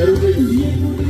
여러분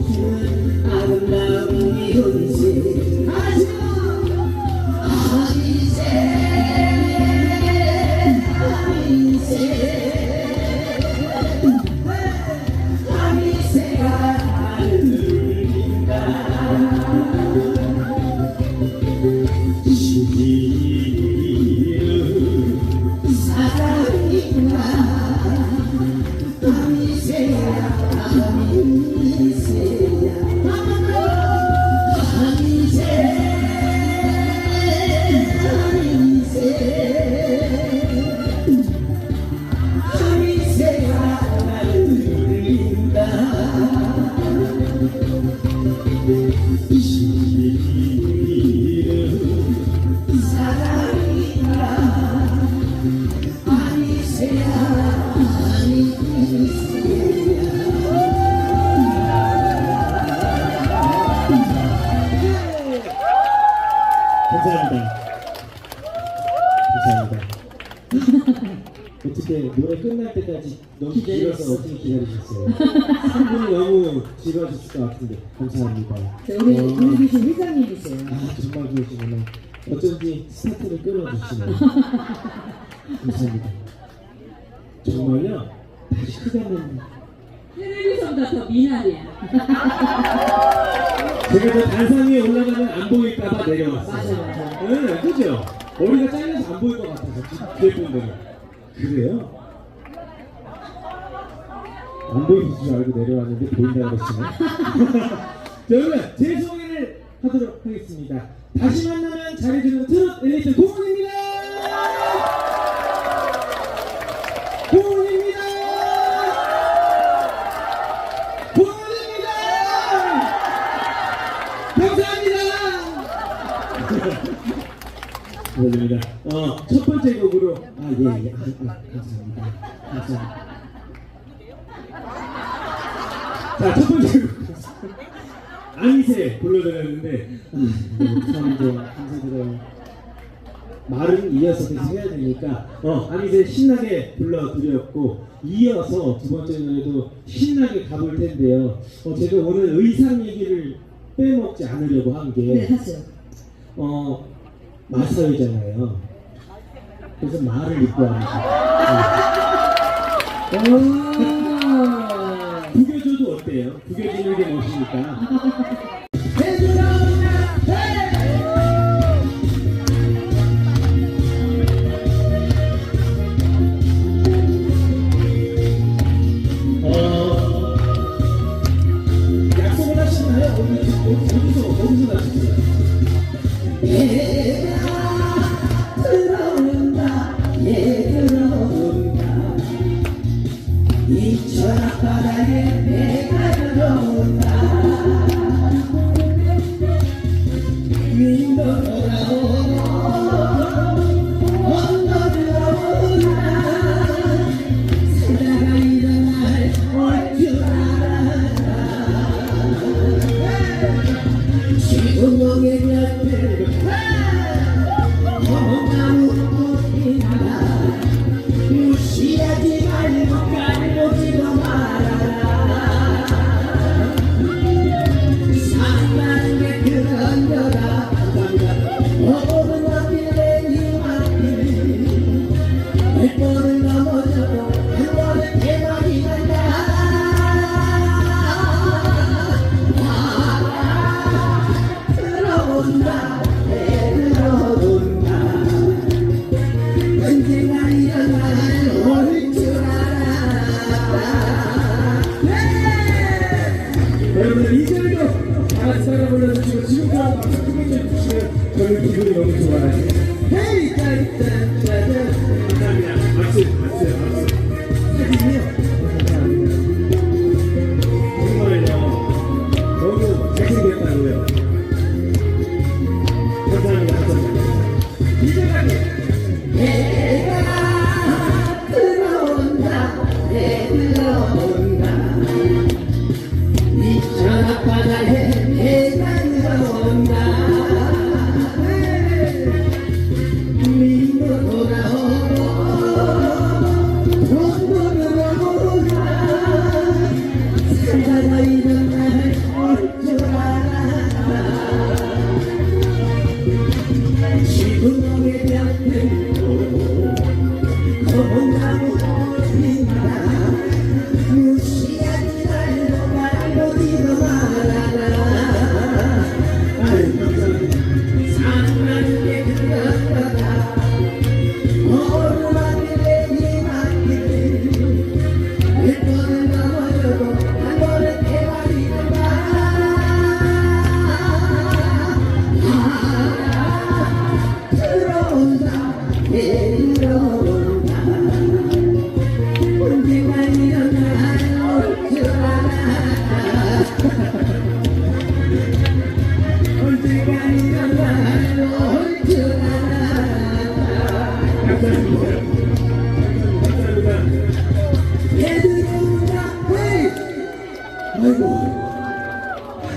주는 아 끝날 때까지 너무 길어서 어떻게 기다리셨어요? 3분이 너무 지루하셨을 것 같은데 감사합니다. 자, 우리 어, 계신 회장님이세요. 아 정말 그러시구나. 어쩐지 스타트를 끊어주시네요. 감사합니다. 정말요? 다시 한번 텔레비전보다 더 미남이야. 제가 저 단상 위에 올라가면 안 보일까봐 내려왔어요. 맞아, 맞아. 네, 그죠? 머리가 잘려서 안 보일 것 같아서 뒤에 분들은. 그래요? 안 보이실 줄 알고 내려왔는데 보인다 그러시네. 자, 그러면 제 소개를 하도록 하겠습니다. 다시 만나면 잘해주는 트롯 엘리트 고은입니다. 고은입니다. 고은입니다. 감사합니다. 감사합니다. 어, 첫 번째 곡으로 아 예, 예. 아, 아, 감사합니다. 감사합니다. 자, 첫 번째 곡. 아미새 불러드렸는데 아, 참좀 감사드려요. 말은 이어서 계속 해야 되니까 어, 아미새 신나게 불러드렸고 이어서 두 번째 노래도 신나게 가볼 텐데요. 어, 제가 오늘 의상 얘기를 빼먹지 않으려고 한 게 네, 하세요. 어, 마사회잖아요. 그래서 말을 입고 합니다. 오. 구겨줘도 어때요? 구겨지는 게 멋이니까. 저